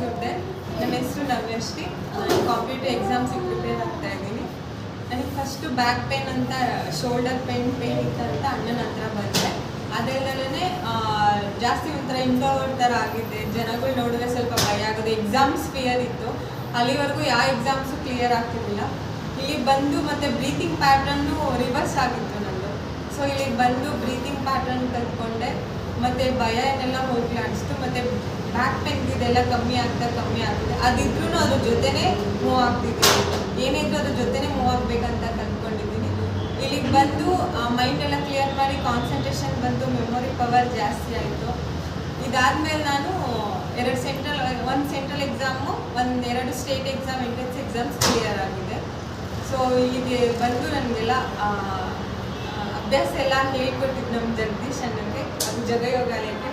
ಗುಡ್ಡೆ ನನ್ನ ಹೆಸರು ನವ್ಯಶ್ರೀ. ನಾನು ಕಾಂಪಿಟೇಟಿವ್ ಎಕ್ಸಾಮ್ಸಿಗೆ ಪ್ರಿಪೇರ್ ಆಗ್ತಾ ಇದ್ದೀನಿ. ನನಗೆ ಫಸ್ಟು ಬ್ಯಾಕ್ ಪೇನ್ ಅಂತ ಶೋಲ್ಡರ್ ಪೇನ್ ಪೇನ್ ಇತ್ತು ಅಂತ ಅಣ್ಣನ ಹತ್ರ ಬಂದೆ. ಅದೆಲ್ಲೇ ಜಾಸ್ತಿ ಒಂಥರ ಇಂಟ್ರೋವರ್ಟ್ ಥರ ಆಗಿದ್ದೆ ಜನಗಳು ನೋಡಿದ್ರೆ ಸ್ವಲ್ಪ ಭಯ ಆಗೋದು. ಎಕ್ಸಾಮ್ಸ್ ಫಿಯರ್ ಇತ್ತು. ಅಲ್ಲಿವರೆಗೂ ಯಾವ ಎಕ್ಸಾಮ್ಸು ಕ್ಲಿಯರ್ ಆಗ್ತಿರ್ಲಿಲ್ಲ. ಇಲ್ಲಿ ಬಂದು ಮತ್ತೆ ಬ್ರೀತಿಂಗ್ ಪ್ಯಾಟ್ರನ್ನು ರಿವರ್ಸ್ ಆಗಿತ್ತು ನನ್ನದು ಸೊ ಇಲ್ಲಿಗೆ ಬಂದು ಬ್ರೀತಿಂಗ್ ಪ್ಯಾಟ್ರನ್ ಕಲ್ತ್ಕೊಂಡೆ. ಮತ್ತೆ ಭಯ ಏನೆಲ್ಲ ಹೋಗ್ಲಿ ಅನಿಸ್ತು ಮತ್ತೆ ಬ್ಯಾಕ್ ಪೇನ್ ಇದೆಲ್ಲ ಕಮ್ಮಿ ಆಗ್ತಾ ಕಮ್ಮಿ ಆಗ್ತಿದೆ. ಅದಿದ್ರೂ ಅದ್ರ ಜೊತೆನೇ ಮೂವ್ ಆಗ್ತಿದ್ದೀನಿ ಏನಿದ್ರು ಅದ್ರ ಜೊತೆನೇ ಮೂವ್ ಆಗ್ಬೇಕಂತ ಕಲ್ತ್ಕೊಂಡಿದ್ದೀನಿ ಇಲ್ಲಿಗೆ ಬಂದು ಮೈಂಡ್ ಎಲ್ಲ ಕ್ಲಿಯರ್ ಮಾಡಿ ಕಾನ್ಸಂಟ್ರೇಷನ್ ಬಂದು ಮೆಮೊರಿ ಪವರ್ ಜಾಸ್ತಿ ಆಯಿತು. ಇದಾದ್ಮೇಲೆ ನಾನು ಎರಡು ಸೆಂಟ್ರಲ್ ಒಂದು ಸೆಂಟ್ರಲ್ ಎಕ್ಸಾಮು ಒಂದು ಎರಡು state exam entrance exams clear ಆಗಿದೆ. ಸೊ ಇಲ್ಲಿಗೆ ಬಂದು ನನಗೆಲ್ಲ ಅಭ್ಯಾಸ ಎಲ್ಲ ಹೇಳ್ಕೊಟ್ಟಿದ್ದು ನಮ್ಮ ಜಗದೀಶ್ ಅಣ್ಣಕ್ಕೆ ಅದು ಜಗಯೋಗಾಲಯಕ್ಕೆ